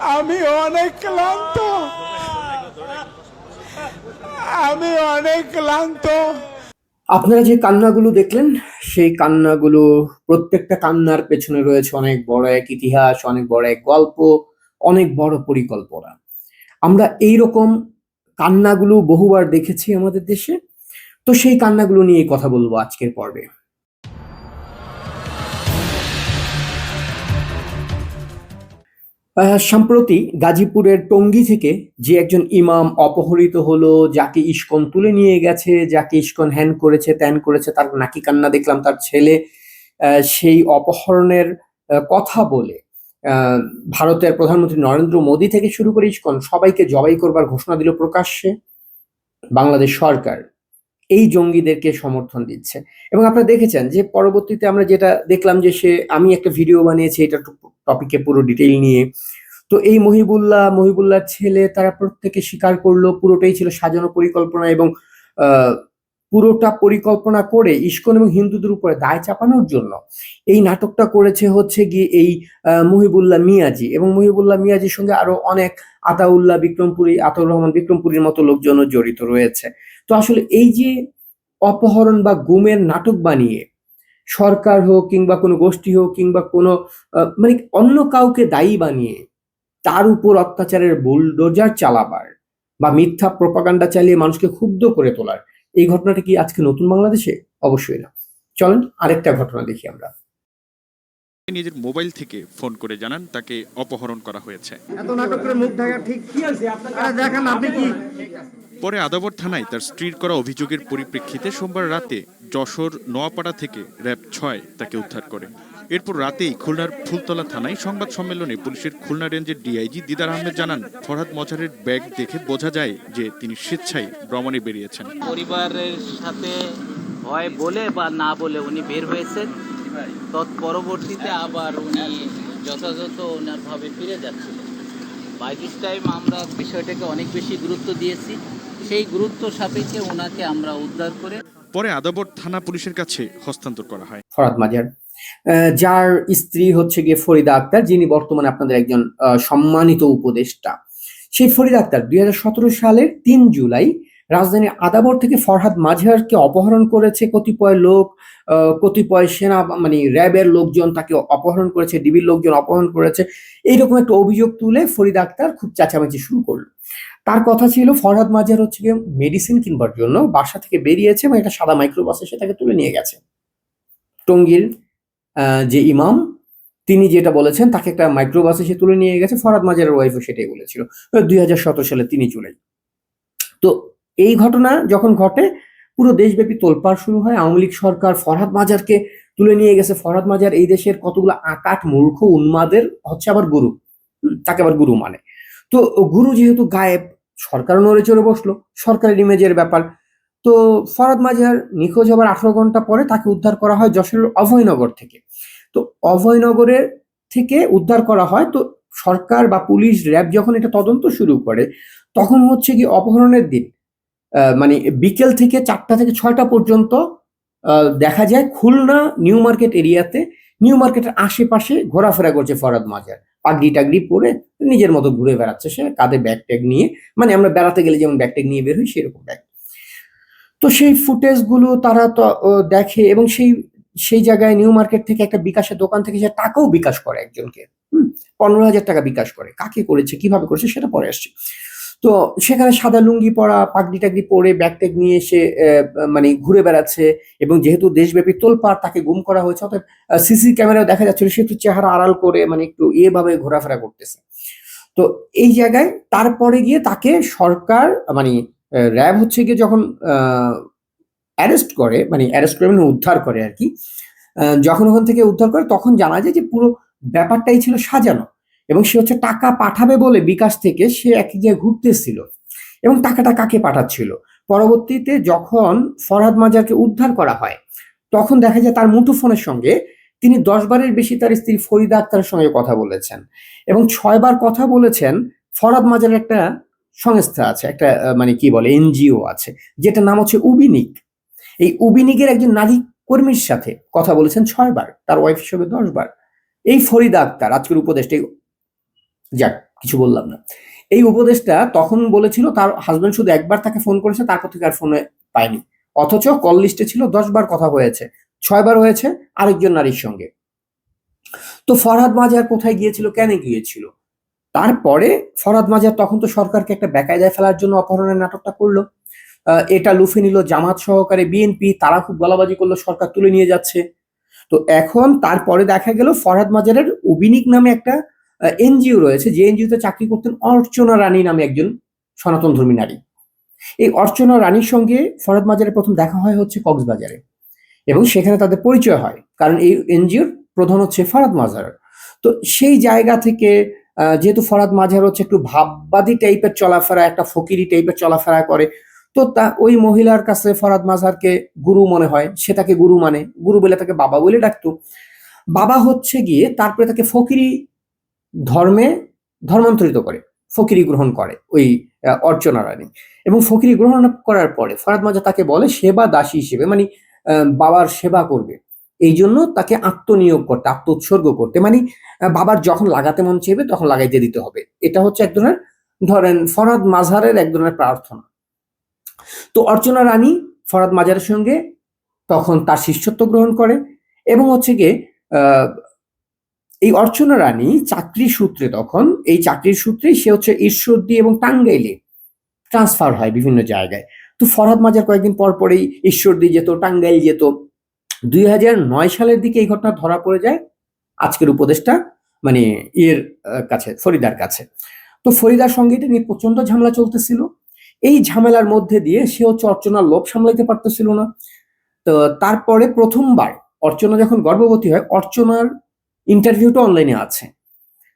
আমি অনেক ক্লান্ত। আমি অনেক ক্লান্ত। আপনারা যে কান্নাগুলো দেখলেন, সেই কান্নাগুলো, প্রত্যেকটা কান্নার পেছনে রয়েছে অনেক বড় এক ইতিহাস, অনেক বড় এক গল্প, অনেক বড় পরিকল্পনা। আমরা এই রকম কান্নাগুলো বহুবার দেখেছি আমাদের দেশে। তো সেই কান্নাগুলো নিয়ে কথা বলব আজকের পর্বে। সম্প্রতি গাজীপুরের টঙ্গী থেকে যে একজন ইমাম অপহরিত হলো, যাকে ইস্কন তুলে নিয়ে গেছে, যাকে ইস্কন হ্যান করেছে, ত্যান করেছে, তার নাকি কান্না দেখলাম, তার ছেলে সেই অপহরণের কথা বলে ভারতের প্রধানমন্ত্রী নরেন্দ্র মোদী থেকে শুরু করে ইস্কন, সবাইকে জবাই করবার ঘোষণা দিল প্রকাশ্যে, বাংলাদেশ সরকার এই জঙ্গিদেরকে সমর্থন দিচ্ছে। এবং আপনারা দেখেছেন যে পরবর্তীতে আমরা যেটা দেখলাম যে সে, আমি একটা ভিডিও বানিয়েছি, এটা টপিকে পুরো ডিটেইল নিয়ে। তো এই মহিবুল্লাহ মহিবুল্লাহর ছেলে তারা প্রত্যেকে স্বীকার করল, পুরোটাই ছিল সাজানো পরিকল্পনা এবং পুরোটা পরিকল্পনা করে ইস্কন এবং হিন্দুদের উপরে দায় চাপানোর জন্য এই নাটকটা করেছে হচ্ছে গিয়ে এই মহিবুল্লাহ মিয়াজি এবং মহিবুল্লাহ মিয়াজির সঙ্গে আরও অনেক আতাউল্লাহ বিক্রমপুরী, আতাউর রহমান বিক্রমপুরীর মতো লোকজনও জড়িত রয়েছে। তো আসলে এই যে অপহরণ বা গুমের নাটক বানিয়ে সরকার হোক কিংবা কোনো গোষ্ঠী হোক কিংবা কোনো মানে অন্য কাউকে দায়ী বানিয়ে তার উপর অত্যাচারের বুলডোজার চালাবার বা মিথ্যা প্রপাগান্ডা চালিয়ে মানুষকে ক্ষুব্ধ করে তোলার, এই ঘটনাটা কি আজকে নতুন বাংলাদেশে? অবশ্যই না। চলেন আরেকটা ঘটনা দেখি আমরা। নিজের মোবাইল থেকে ফোন করে জানান তাকে অপহরণ করা হয়েছে। এত নাটক করে মুখ ঢাকা ঠিক কি হয়েছে? আরে আপনি কি? পরে আদাবর থানায় তার স্ত্রীর করা অভিযোগের পরিপ্রেক্ষিতে সোমবার রাতে যশোর নোয়াপাড়া থেকে র্যাব ছয় তাকে উদ্ধার করে। এরপর রাতেই খুলনার ফুলতলা থানায় সংবাদ সম্মেলনে পুলিশের খুলনা রেঞ্জের ডিআইজি দিদার আহমেদ জানান ফরহাদ মজারের ব্যাগ দেখে বোঝা যায় যে তিনি স্বেচ্ছায় ভ্রমণে বেরিয়েছেন। পরিবারের সাথে হয় বলে বা না বলে উনি বের হয়েছেন। তৎপরবর্তীতে আবার উনি যথাযথ ওনারভাবে ফিরে যাচ্ছিলেন। বাই দিস টাইম আমরা বিষয়টাকে অনেক বেশি গুরুত্ব দিয়েছি। সেই গুরুত্ব সাপেক্ষে ওনাকে আমরা উদ্ধার করে পরে আদাবর থানা পুলিশের কাছে হস্তান্তর করা হয়। ফরাদ মাজার আহ, যার স্ত্রী হচ্ছে গিয়ে ফরিদা আক্তার যিনি বর্তমানে আপনাদের একজন সম্মানিত উপদেষ্টা। সেই ফরিদা আক্তার দুই হাজার সতেরো সালের তিন জুলাই রাজধানীর আদাবর থেকে ফরহাদ মাঝারকে অপহরণ করেছে কতিপয় লোক কতিপয় সেনা মানে র্যাবের লোকজন তাকে অপহরণ করেছে, ডিবির লোকজন অপহরণ করেছে। এইরকম একটা অভিযোগ তুলে ফরিদ আক্তার খুব চেঁচামেচি শুরু করল। তার কথা ছিল ফরহাদ মাঝার হচ্ছে গিয়ে মেডিসিন কিনবার জন্য, বাসা থেকে বেরিয়েছে এবং একটা সাদা মাইক্রোবাসে সে তাকে তুলে নিয়ে গেছে। টঙ্গীর যে ইমাম, তিনি যেটা বলেছেন, তাকে একটা মাইক্রোবাসে সে তুলে নিয়ে গেছে ফরাদ মাজারের ওয়াইফও সেটাই বলেছিল। দুই হাজার সতেরো সালে তিনি জুলাই তো এই ঘটনা যখন ঘটে, পুরো দেশব্যাপী তোলপাড় শুরু হয়। আওয়ামী লীগ সরকার ফরহাদ মাজারকে তুলে নিয়ে গেছে। ফরহাদ মাজার এই দেশের কতগুলো আকাট, মূর্খ, উন্মাদের হচ্ছে আবার গুরু। তাকে আবার গুরু মানে। তো গুরু যেহেতু গায়েব সরকার নড়ে চড়ে বসল, সরকারের ইমেজের ব্যাপার। তো ফরাদ মাজার নিখোঁজ হবার আঠারো ঘণ্টা পরে তাকে উদ্ধার করা হয় যশোরের অভয়নগর থেকে। তো অভয়নগরের থেকে উদ্ধার করা হয়। তো সরকার বা পুলিশ, র্যাব যখন এটা তদন্ত শুরু করে, তখন হচ্ছে কি অপহরণের দিন। মানে বিকেল থেকে চারটা থেকে ছয়টা পর্যন্ত দেখা যায় খুলনা, নিউ মার্কেট এরিয়াতে, নিউ মার্কেটের আশেপাশে ঘোরাফেরা করছে ফরাদ মাজার। পাগড়ি টাগড়ি পরে নিজের মতো ঘুরে বেড়াচ্ছে সে, কাঁধে ব্যাগ ট্যাগ নিয়ে। মানে আমরা বেড়াতে গেলে যেমন ব্যাগ ট্যাগ নিয়ে বের হই, সেরকম ব্যাগ তো সেই ফুটেজগুলো তারা তো দেখে এবং সেই সেই জায়গায় নিউ মার্কেট থেকে একটা বিকাশের দোকান থেকে সে টাকাও বিকাশ করে একজনকে। হুম, পনেরো হাজার টাকা বিকাশ করে। কাকে করেছে, কীভাবে করেছে, সেটা পরে আসছে। তো সেখানে সাদা লুঙ্গি পরা পাগড়ি টাগড়ি পরে ব্যাগ ট্যাগ নিয়ে সে আহ, মানে ঘুরে বেড়াচ্ছে এবং যেহেতু দেশব্যাপী তোলপাড় তাকে গুম করা হয়েছে অর্থাৎ সিসি ক্যামেরায় দেখা যাচ্ছিল সে একটু চেহারা আড়াল করে মানে একটু এভাবে ঘোরাফেরা করতেছে। তো এই জায়গায় তারপরে গিয়ে তাকে সরকার মানে র্যাব হচ্ছে গিয়ে যখন অ্যারেস্ট করে মানে অ্যারেস্ট করে মানে উদ্ধার করে আর কি যখন ওখান থেকে উদ্ধার করে তখন জানা যায় যে পুরো ব্যাপারটাই ছিল সাজানো। এবং সে হচ্ছে টাকা পাঠাবে বলে বিকাশ থেকে সে এক জায়গায় ঘুরতেছিল। এবং টাকাটা কাকে পাঠাচ্ছিল? পরবর্তীতে যখন ফরহাদ মাজারকে উদ্ধার করা হয়, তখন দেখা যায় তার মুঠোফোনের সঙ্গে তিনি দশ বারের বেশি তার স্ত্রী ফরিদা আক্তারের সঙ্গে কথা বলেছেন। এবং ছয়বার কথা বলেছেন ফরহাদ মাজারের একটা সংস্থা আছে, একটা মানে কি বলে, এনজিও আছে যেটা নাম হচ্ছে উবিনিক। এই উবিনিকের একজন নারী কর্মীর সাথে কথা বলেছেন ছয়বার তার ওয়াইফ হিসেবে দশ বার। এই ফরিদা আক্তার, আজকের উপদেশটা যাক, কিছু বললাম না। এই উপদেশটা তখন বলেছিল তার হাজব্যান্ড শুধু একবার তাকে ফোন করেছে, তারপর থেকে আর ফোনে পায়নি। অথচ কল লিস্টে ছিল দশ বার কথা হয়েছে ছয়বার হয়েছে আরেকজন নারীর সঙ্গে। তো ফরহাদ মাজার কোথায় গিয়েছিল, কেন গিয়েছিল? তারপরে ফরহাদ মাজার তখন তো সরকারকে একটা বেকায়দায় ফেলার জন্য অপহরণের নাটকটা করল। এটা লুফে নিল জামাত সহকারে বিএনপি তারা খুব গলাবাজি করল, সরকার তুলে নিয়ে যাচ্ছে। তো এখন তারপরে দেখা গেল ফরহাদ মাজারের অবিনিক নামে একটা এনজিও রয়েছে, যে এনজিওতে চাকরি করতেন অর্চনা রানী নামে একজন সনাতন ধর্মী নারী। এই অর্চনা রানীর সঙ্গে ফরহাদ মাজারের প্রথম দেখা হয় হচ্ছে কক্সবাজারে এবং সেখানে তাদের পরিচয় হয়, কারণ এই এনজিওর প্রধান হচ্ছে ফরাদ মাজার। তো সেই জায়গা থেকে যেহেতু ফরাদ মাজার হচ্ছে একটু ভাববাদী টাইপের চলাফেরা, একটা ফকিরি টাইপের চলাফেরা করে, তো তা ওই মহিলার কাছে ফরাদ মাজারকে গুরু মনে হয়, সে তাকে গুরু মানে গুরু বলে তাকে বাবা বলে ডাকতো। বাবা হচ্ছে গিয়ে তারপরে তাকে ফকিরি ধর্মে ধর্মান্তরিত করে, ফকিরি গ্রহণ করে ওই অর্চনা রানী। এবং ফকিরি গ্রহণ করার পরে ফরাদ মাজা তাকে বলে সেবা দাসী হিসেবে মানে বাবার সেবা করবে। এই জন্য তাকে আত্মনিয়োগ করতে আত্ম উৎসর্গ করতে মানে বাবার যখন লাগাতে মন চাইবে তখন লাগাইতে দিতে হবে। এটা হচ্ছে এক ধরনের, ধরেন ফরাদ মাঝারের এক ধরনের প্রার্থনা। তো অর্চনা রানী ফরাদ মাজারের সঙ্গে তখন তার শিষ্যত্ব গ্রহণ করে এবং হচ্ছে গিয়ে এই অর্চনা রানী চাকরি সূত্রে তখন, এই চাকরির সূত্রে সে হচ্ছে ঈশ্বরদী এবং টাঙ্গাইলে ট্রান্সফার হয় বিভিন্ন জায়গায়। তো ফরহাদ মাজার কয়েকদিন পর পরেই ঈশ্বরদী যেত, টাঙ্গাইল যেত। দুই হাজার নয় সালের দিকে এই ঘটনা ধরা পড়ে যায় আজকের উপদেশটা মানে ইয়ের কাছে, ফরিদার কাছে। তো ফরিদার সঙ্গে এটা নিয়ে প্রচণ্ড ঝামেলা চলতেছিল। এই ঝামেলার মধ্যে দিয়ে সে হচ্ছে অর্চনার লোভ সামলাইতে পারতেছিল না। তো তারপরে প্রথমবার অর্চনা যখন গর্ভবতী হয়, অর্চনার ইন্টারভিউটা অনলাইনে আছে।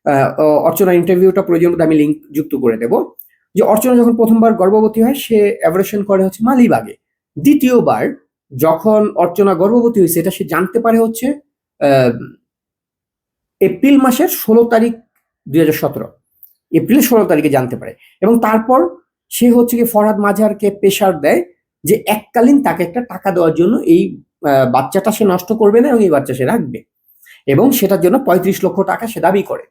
আহ, অ- অর্চনার ইন্টারভিউটা প্রয়োজন আমি লিঙ্ক যুক্ত করে দেব। যে অর্চনা যখন প্রথমবার গর্ভবতী হয় সে অ্যাভারেশন করে হচ্ছে মালিবাগে। দ্বিতীয়বার যখন অর্চনা গর্ভবতী হয়েছে এটা সে জানতে পারে হচ্ছে এপ্রিল মাসের ষোলো তারিখ দুই হাজার সতেরো। এপ্রিলের ষোলো তারিখে জানতে পারে। এবং তারপর সে হচ্ছে কি ফরহাদ মাঝারকে প্রেশার দেয় যে এককালীন তাকে একটা টাকা দেওয়ার জন্য এই বাচ্চাটা সে নষ্ট করবে না এবং এই বাচ্চা সে রাখবে। এবং সেটার জন্য পঁয়ত্রিশ লক্ষ টাকা সে দাবি করে।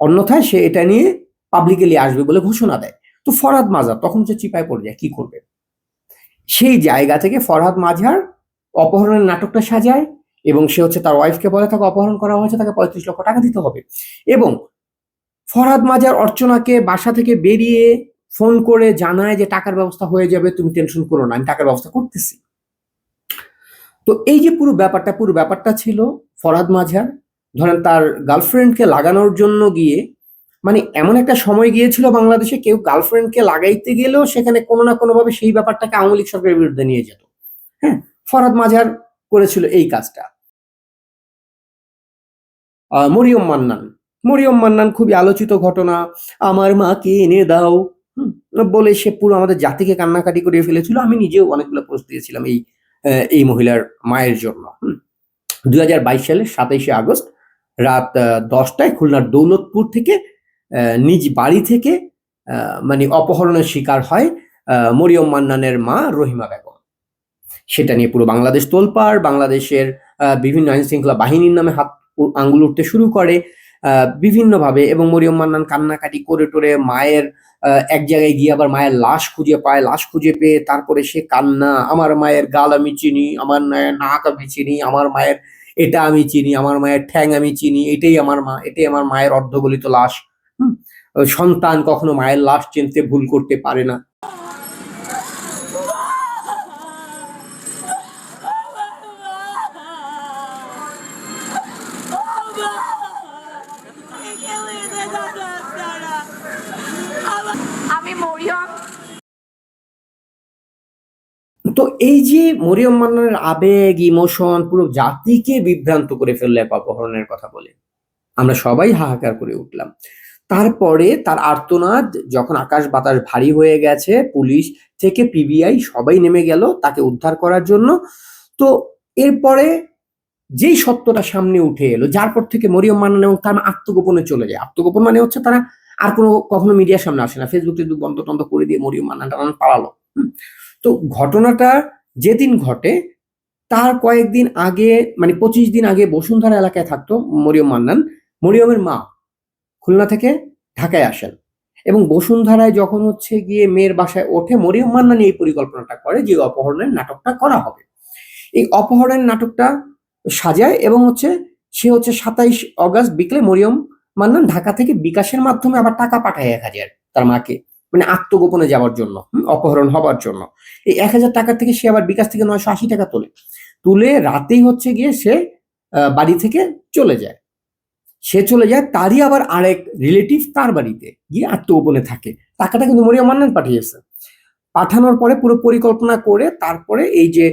অন্যথায় সে এটা নিয়ে পাবলিকেলি আসবে বলে ঘোষণা দেয়। তো ফরহাদ মাজার, তখন সে চিপায় পড়ে যায়, কি করবে? সেই জায়গা থেকে ফরহাদ মাঝার অপহরণের নাটকটা সাজায় এবং সে হচ্ছে তার ওয়াইফকে বলে, তাকে অপহরণ করা হয়েছে, তাকে পঁয়ত্রিশ লক্ষ টাকা দিতে হবে। এবং ফরহাদ মাজার অর্চনাকে বাসা থেকে বেরিয়ে ফোন করে জানায় যে টাকার ব্যবস্থা হয়ে যাবে, তুমি টেনশন করো না, আমি টাকার ব্যবস্থা করতেছি। তো এই যে পুরো ব্যাপারটা পুরো ব্যাপারটা ছিল ফরহাদ মাঝার ধরেন তার গার্লফ্রেন্ডকে লাগানোর জন্য গিয়ে মানে এমন একটা সময় গিয়েছিল বাংলাদেশে কেউ গার্লফ্রেন্ডকে লাগাইতে গেলেও সেখানে কোনো না কোনোভাবে সেই ব্যাপারটাকে আওয়ামী লীগ সরকারের বিরুদ্ধে নিয়ে যেত। হ্যাঁ ফরাদ মাঝার করেছিল এই কাজটা। মরিয়ম মান্নান। মরিয়ম মান্নান খুবই আলোচিত ঘটনা, আমার মাকে এনে দাও। বলে সে পুরো আমাদের জাতিকে কান্নাকাটি করে ফেলেছিল। আমি নিজেও অনেকগুলো পোস্ট দিয়েছিলাম এই এই মহিলার মায়ের জন্য। দুই হাজার বাইশ সালের সাতাইশে আগস্ট রাত দশটায় খুলনার দৌলতপুর থেকে নিজ বাড়ি থেকে মানে অপহরণের শিকার হয় মরিয়ম মান্নানের মা রহিমা বেগম। সেটা নিয়ে পুরো বাংলাদেশ তোলপাড়, বাংলাদেশের বিভিন্ন আইন শৃঙ্খলা বাহিনীর নামে হাত আঙ্গুল উঠতে শুরু করে বিভিন্নভাবে এবং মরিয়ম মান্নান কান্নাকাটি করে টোরে মায়ের এক জায়গায় গিয়ে আবার মায়ের লাশ খুঁজে পায়। লাশ খুঁজে পেয়ে তারপরে সে কান্না, আমার মায়ের গাল আমি চিনি, আমার মায়ের নাক আমি চিনি, আমার মায়ের এটা আমি চিনি, আমার মায়ের ঠ্যাং আমি চিনি, এটাই আমার মা, এটাই আমার মায়ের অর্ধগলিত লাশ। সন্তান কখনো মায়ের লাশ চিনতে ভুল করতে পারে না। এই যে মরিয়ম মান্নানের আবেগ, ইমোশন, পুরো জাতিকে বিভ্রান্ত করে ফেলল এক অপহরণের কথা বলে। আমরা সবাই হাহাকার করে উঠলাম। তারপরে তার আর্তনাদ, যখন আকাশ বাতাস ভারী হয়ে গেছে, পুলিশ থেকে পিবিআই সবাই নেমে গেল তাকে উদ্ধার করার জন্য। তো এরপরে যেই সত্যটা সামনে উঠে এলো, যার পর থেকে মরিয়ম মান্নান এবং তার আত্মগোপনে চলে যায়। আত্মগোপন মানে হচ্ছে তারা আর কোনো কখনো মিডিয়ার সামনে আসে না। ফেসবুক টেসবুক বন্ধ টন্ধ করে দিয়ে মরিয়ম মান্নান টান্নান পালালো। তো ঘটনাটা যেদিন ঘটে, তার কয়েকদিন আগে মানে পঁচিশ দিন আগে বসুন্ধরা এলাকায় থাকতো মরিয়ম মান্নান। মরিয়মের মা খুলনা থেকে ঢাকায় আসেন এবং বসুন্ধরায় যখন হচ্ছে গিয়ে মেয়ের বাসায় ওঠে, মরিয়ম মান্নান এই পরিকল্পনাটা করে যে অপহরণের নাটকটা করা হবে। এই অপহরণের নাটকটা সাজায় এবং হচ্ছে সে হচ্ছে সাতাইশ অগাস্ট বিকেলে মরিয়ম মান্নান ঢাকা থেকে বিকাশের মাধ্যমে আবার টাকা পাঠায় এক হাজার তার মাকে। মানে আত্মগোপনে যাওয়ার জন্য অপহরণ হবার জন্য। এই এক হাজার টাকা থেকে সে আবার বিকাশ থেকে নয়শো আশি টাকা তোলে। তুলে রাতেই হচ্ছে গিয়ে সে বাড়ি থেকে চলে যায়। সে চলে যায়, তারই আবার আরেক রিলেটিভ তার বাড়িতে গিয়ে আত্মগোপনে থাকে। টাকাটা কিন্তু মরিয়া মান্নান পাঠিয়েছে। পাঠানোর পরে পুরো পরিকল্পনা করে তারপরে এই যে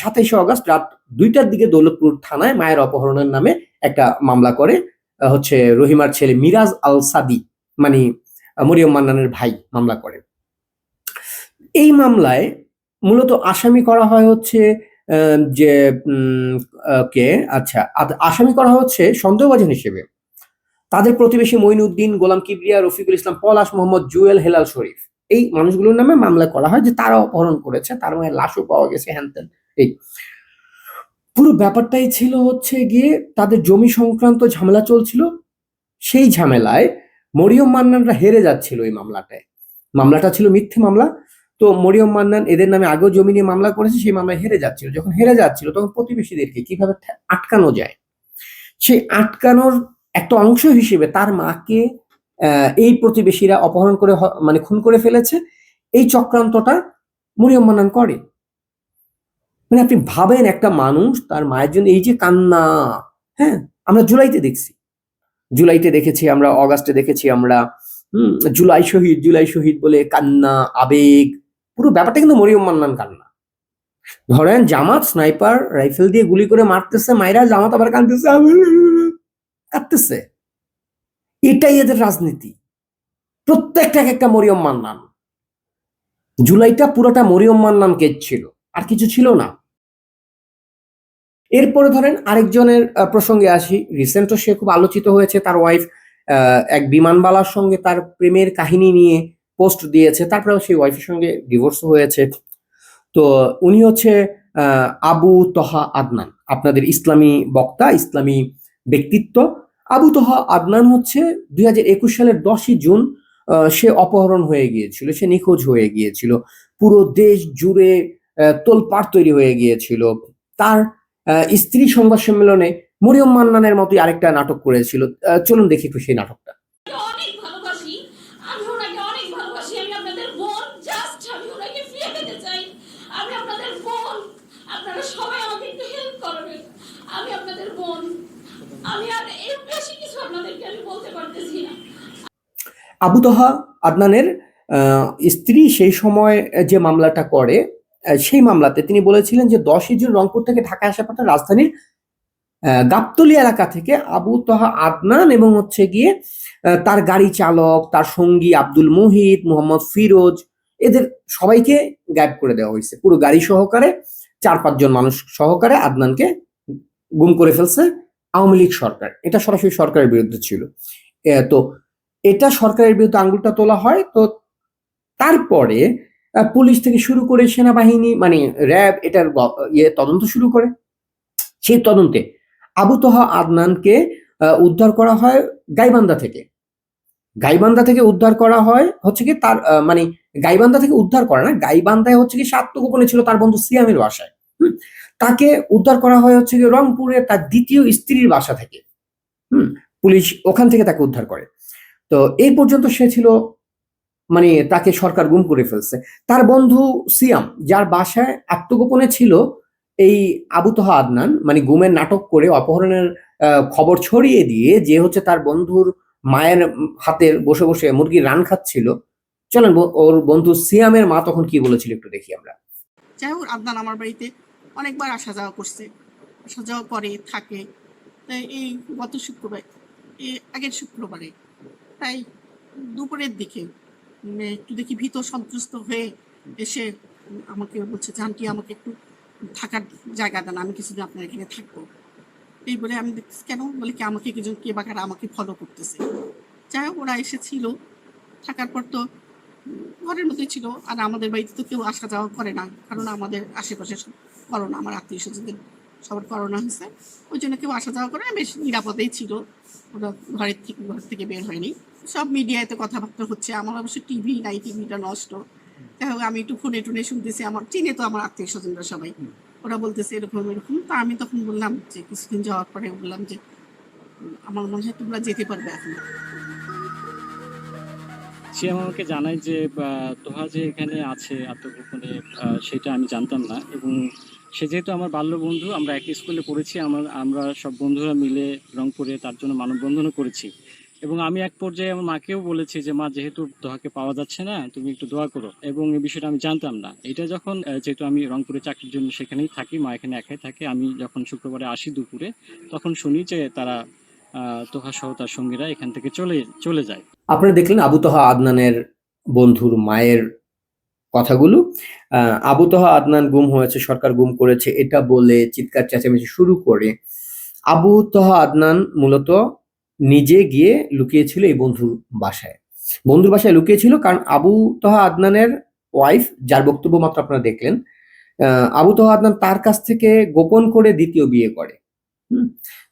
সাতাইশে অগস্ট রাত দুইটার দিকে দৌলতপুর থানায় মায়ের অপহরণের নামে একটা মামলা করে হচ্ছে রহিমার ছেলে মিরাজ আল সাদি মানে মরিয়ম মান্নানের ভাই মামলা করে এই মামলায় মূলত আসামি করা হয় হচ্ছে যে কে? আচ্ছা আসামি করা হচ্ছে সন্দেহভাজন হিসেবে। তাদের প্রতিবেশী মঈনুদ্দিন, গোলাম কিবরিয়া, রফিকুল ইসলাম, পলাশ মোহাম্মদ, জুয়েল হেলাল শরীফ। এই মানুষগুলোর নামে মামলা করা হয় যে তারা অপহরণ করেছে, তার মায়ের লাশও পাওয়া গেছে হ্যান ত্যান এই পুরো ব্যাপারটাই ছিল হচ্ছে গিয়ে তাদের জমি সংক্রান্ত ঝামেলা চলছিল। সেই ঝামেলায় মরিয়ম মান্নানরা হেরে যাচ্ছিল এই মামলাটায়। মামলাটা ছিল মিথ্যে মামলা। তো মরিয়ম মান্নান এদের নামে আগেও জমি নিয়ে মামলা করেছে, সেই মামলায় হেরে যাচ্ছিল। যখন হেরে যাচ্ছিল, তখন প্রতিবেশীদেরকে কীভাবে আটকানো যায়? সেই আটকানোর একটা অংশ হিসেবে তার মাকে এই প্রতিবেশীরা অপহরণ করে মানে খুন করে ফেলেছে। এই চক্রান্তটা মরিয়ম মান্নান করে। মানে আপনি ভাবেন একটা মানুষ তার মায়ের জন্য এই যে কান্না হ্যাঁ? আমরা জুলাইতে দেখছি। জুলাইতে দেখেছি আমরা, অগাস্টে দেখেছি আমরা, হুম, জুলাই শহীদ জুলাই শহীদ বলে কান্না, আবেগ, পুরো ব্যাপারটা কিন্তু মরিয়ম মান্নান কান্না। ধরেন জামাত স্নাইপার রাইফেল দিয়ে গুলি করে মারতেছে, মাইরা জামাত আবার কাঁদতেছে কাঁদতেছে। এটাই এদের রাজনীতি। প্রত্যেকটা এক একটা মরিয়ম মান্নান। জুলাইটা পুরোটা মরিয়ম মান্নান কেজ ছিল, আর কিছু ছিল না। এরপরে ধরেন আরেকজনের প্রসঙ্গে আসি। রিসেন্টও সে খুব আলোচিত হয়েছে, তার ওয়াইফ এক বিমানবালার সঙ্গে তার প্রেমের কাহিনী নিয়ে পোস্ট দিয়েছে। তারপরে সেই ওয়াইফের সঙ্গে ডিভোর্স হয়েছে। তো উনি হচ্ছে আবু তহা আদনান। আপনাদের ইসলামী বক্তা, ইসলামী ব্যক্তিত্ব। আবু তহা আদনান হচ্ছে দুই হাজার একুশ সালের দশই জুন সে অপহরণ হয়ে গিয়েছিল, সে নিখোঁজ হয়ে গিয়েছিল। পুরো দেশ জুড়ে তোলপাড় তৈরি হয়ে গিয়েছিল। তার স্ত্রী সংবাদ সম্মেলনে মরিয়ম মান্নানের মতোই আরেকটা নাটক করেছিল। আহ, চলুন দেখি একটু সেই নাটকটা। অনেক ভালোবাসি। আমি ওনাকে অনেক ভালোবাসি। আমি আপনাদের বোন। জাস্ট আমি ওনাকে ফিরে পেতে চাই। আমি আপনাদের বোন। আপনারা সবাই আমাকে একটু হেল্প করবেন। আমি আপনাদের বোন। আমি আর এর বেশি কিছু আপনাদেরকে আমি বলতে পারতেছি না। আবু তহা আদনানের আহ, স্ত্রী সেই সময় যে মামলাটা করে সেই মামলাতে তিনি বলেছিলেন যে দশই জুন রংপুর থেকে ঢাকা আসার পথে রাজধানীর গাবতলী এলাকা থেকে আবু তহা আদনান এবং হচ্ছে গিয়ে তার গাড়ি চালক, তার সঙ্গী আব্দুল মুহিত, মোহাম্মদ ফিরোজ, এদের সবাইকে গায়েব করে দেওয়া হয়েছে। পুরো গাড়ি সহকারে চার পাঁচজন মানুষ সহকারে আদনানকে গুম করে ফেলছে আওয়ামী লীগ সরকার। এটা সরাসরি সরকারের বিরুদ্ধে ছিল। তো এটা সরকারের বিরুদ্ধে আঙ্গুলটা তোলা হয়। তো তারপরে পুলিশ থেকে শুরু করে সেনাবাহিনী মানে র্যাব, এটার ইয়ে তদন্ত শুরু করে। সেই তদন্তে আবু তোহা আদনানকে উদ্ধার করা হয় গাইবান্দা থেকে। গাইবান্দা থেকে উদ্ধার করা হয় হচ্ছে কি তার মানে গাইবান্দা থেকে উদ্ধার করে না গাইবান্দায় হচ্ছে কি সে আত্মগোপনে ছিল তার বন্ধু সিয়ামের বাসায়। তাকে উদ্ধার করা হয় হচ্ছে কি রংপুরে তার দ্বিতীয় স্ত্রীর বাসা থেকে। হুম? পুলিশ ওখান থেকে তাকে উদ্ধার করে। তো এই পর্যন্ত সে ছিল মানে তাকে সরকার গুম করে ফেলছে। তার বন্ধু সিয়াম, যার বাসায় আত্মগোপনে ছিল এই আবু তোহা আদনান মানে গুমের নাটক করে অপহরণের খবর ছড়িয়ে দিয়ে যে হচ্ছে তার বন্ধুর মায়ের হাতের বসে বসে মুরগির রান খাচ্ছিল। চলেন ওর বন্ধু সিয়ামের মা তখন কি বলেছিল একটু দেখি আমরা। যাই হোক, আদনান আমার বাড়িতে অনেকবার আসা যাওয়া করছে। আসা যাওয়া করে, থাকে। এই গত শুক্রবার এই আগের শুক্রবারে তাই দুপুরের দিকে একটু দেখি ভীত সন্ত্রস্ত হয়ে এসে আমাকে বলছে যে আন্টি আমাকে একটু থাকার জায়গা দেন, আমি কিছুদিন আপনার এখানে থাকব। এই বলে আমি দেখছি কেন? বলে কি, আমাকে কিছু কে বা কারা আমাকে ফলো করতেছে। যাই হোক, ওরা এসেছিল। থাকার পর তো ঘরের মধ্যে ছিল, আর আমাদের বাড়িতে তো কেউ আসা যাওয়া করে না, কারণ আমাদের আশেপাশে করোনা, আমার আত্মীয় স্বজনদের সবার করোনা হয়েছে। ওই জন্য কেউ আসা যাওয়া করে বেশ নিরাপদেই ছিল। ওরা ঘরের থেকে, ঘর থেকে বের হয়নি। সব মিডিয়াতে কথাবার্তা হচ্ছে। আমার অবশ্য টিভি নাই টিভিটা নষ্ট। হোক, আমি একটু ফোনে টুনে শুনতেছি। আমার চিনে তো আমার আত্মীয় স্বজনরা সবাই। ওরা বলতেছে এরকম এরকম। তা আমি তখন বললাম যে, কিছুদিন যাওয়ার পরে বললাম যে, আমার মনে হয় তোমরা যেতে পারবে এখন। সে আমাকে জানায় যে তোহা যে এখানে আছে আত্মগোপনে সেটা আমি জানতাম না। এবং সে যেহেতু আমার বাল্য বন্ধু আমরা একই স্কুলে পড়েছি। আমার, আমরা সব বন্ধুরা মিলে রংপুরে তার জন্য মানববন্ধনও করেছি। এবং আমি এক পর্যায়ে আমার মাকেও বলেছি যে মা যেহেতু দোহাকে পাওয়া যাচ্ছে না তুমি একটু দোয়া করো। এবং এই বিষয়টা আমি জানতাম না। এটা যখন যেহেতু আমি রংপুরে চাকরির জন্য সেখানেই থাকি মা এখানে একাই থাকে আমি যখন শুক্রবারে আসি দুপুরে তখন শুনি যে তারা তোহা সহ তার সঙ্গীরা এখান থেকে চলে চলে যায়। আপনারা দেখলেন আবু তহা আদনানের বন্ধুর মায়ের কথাগুলো। আহ, আবু তহা আদনান গুম হয়েছে সরকার গুম করেছে এটা বলে চিৎকার চেঁচামেচি শুরু করে। আবু তহা আদনান মূলত নিজে গিয়ে লুকিয়েছিল এই বন্ধুর বাসায় বন্ধুর বাসায় লুকিয়েছিল কারণ আবু তহা আদনানের ওয়াইফ যার বক্তব্য মাত্র আপনারা দেখলেন আবু তহা আদনান তার কাছ থেকে গোপন করে দ্বিতীয় বিয়ে করে।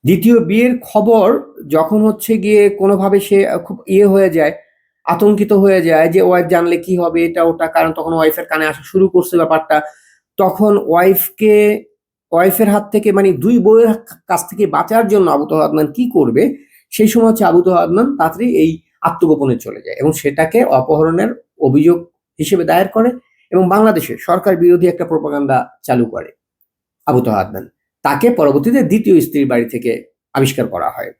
দ্বিতীয় বিয়ের খবর যখন হচ্ছে গিয়ে কোনোভাবে সে খুব ইয়ে হয়ে যায়, আতঙ্কিত হয়ে যায় যে ওয়াইফ জানলে কি হবে, এটা ওটা, কারণ তখন ওয়াইফের কানে আসা শুরু করছে ব্যাপারটা, তখন ওয়াইফকে ওয়াইফের হাত থেকে মানে দুই বউয়ের কাছ থেকে বাঁচার জন্য আবু তহ আদনান কি করবে সেই সময় হচ্ছে আবু আদনান তাড়াতাড়ি এই আত্মগোপনে চলে যায় এবং সেটাকে অপহরণের অভিযোগ হিসেবে দায়ের করে এবং বাংলাদেশে সরকার বিরোধী একটা প্রপাগান্ডা চালু করে আবু আদনান তাকে পরবর্তীতে দ্বিতীয় স্ত্রীর বাড়ি থেকে আবিষ্কার করা হয়।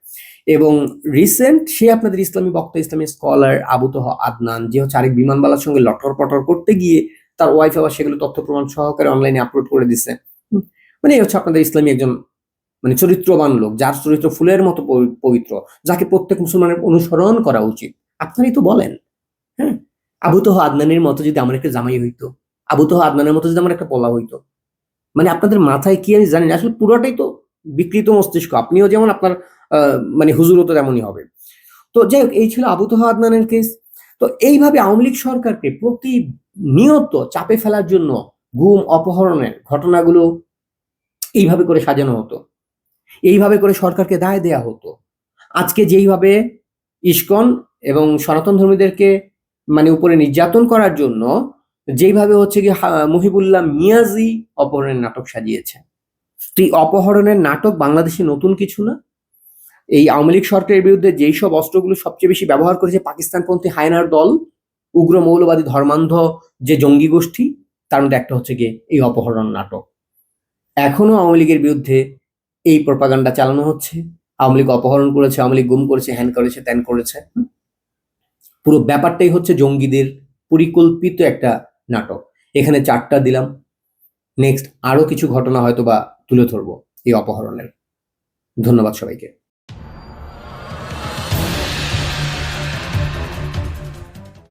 এবং রিসেন্ট সে আপনাদের ইসলামী বক্তা, ইসলামী স্কলার আবু তহ আদনান, যে হচ্ছে আরেক বিমানবালার সঙ্গে লটর পটর করতে গিয়ে তার ওয়াইফ আবার সেগুলো তথ্য প্রমাণ সহকারে অনলাইনে আপলোড করে দিছে। মানে হচ্ছে আপনাদের ইসলামী একজন মানে চরিত্রবান লোক, যার চরিত্র ফুলের মতো পবি- পবিত্র, যাকে প্রত্যেক মুসলমানের অনুসরণ করা উচিত। আপনারাই তো বলেন হ্যাঁ? আবু তহ আদনানের মতো যদি আমার একটা জামাই হইতো, আবু তহ আদনানের মতো যদি আমার একটা পলা হইতো মানে আপনাদের মাথায় কি আমি জানি আসলে পুরোটাই তো বিকৃত মস্তিষ্ক, আপনিও যেমন আপনার মানে হুজুরও তো তেমনই হবে। তো যাই হোক, এই ছিল আবু তোহা আদনানের কেস। তো এইভাবে আওয়ামী লীগ সরকারকে প্রতিনিয়ত চাপে ফেলার জন্য গুম, অপহরণের ঘটনাগুলো এইভাবে করে সাজানো হতো। এইভাবে করে সরকারকে দায় দেয়া হতো। আজকে যেইভাবে ইস্কন এবং সনাতন ধর্মীদেরকে মানে উপরে নির্যাতন করার জন্য যেইভাবে হচ্ছে কি মুহিবুল্লাহ মিয়াজি অপহরণের নাটক সাজিয়েছে। তো এই অপহরণের নাটক বাংলাদেশে নতুন কিছু না? এই আওয়ামী লীগ সরকারের বিরুদ্ধে যেই সব অস্ত্রগুলো সবচেয়ে বেশি ব্যবহার করেছে পাকিস্তানপন্থী হায়নার দল, উগ্র মৌলবাদী ধর্মান্ধ যে জঙ্গি গোষ্ঠী, তার মধ্যে একটা হচ্ছে গিয়ে এই অপহরণ নাটক। এখনও আওয়ামী লীগের বিরুদ্ধে এই প্রপাগান্ডা চালানো হচ্ছে। আওয়ামী লীগ অপহরণ করেছে, আওয়ামী লীগ গুম করেছে হ্যান করেছে, ত্যান করেছে। পুরো ব্যাপারটাই হচ্ছে জঙ্গিদের পরিকল্পিত একটা নাটক। এখানে চারটা দিলাম। নেক্সট আরও কিছু ঘটনা হয়তো বা তুলে ধরবো এই অপহরণের। ধন্যবাদ সবাইকে।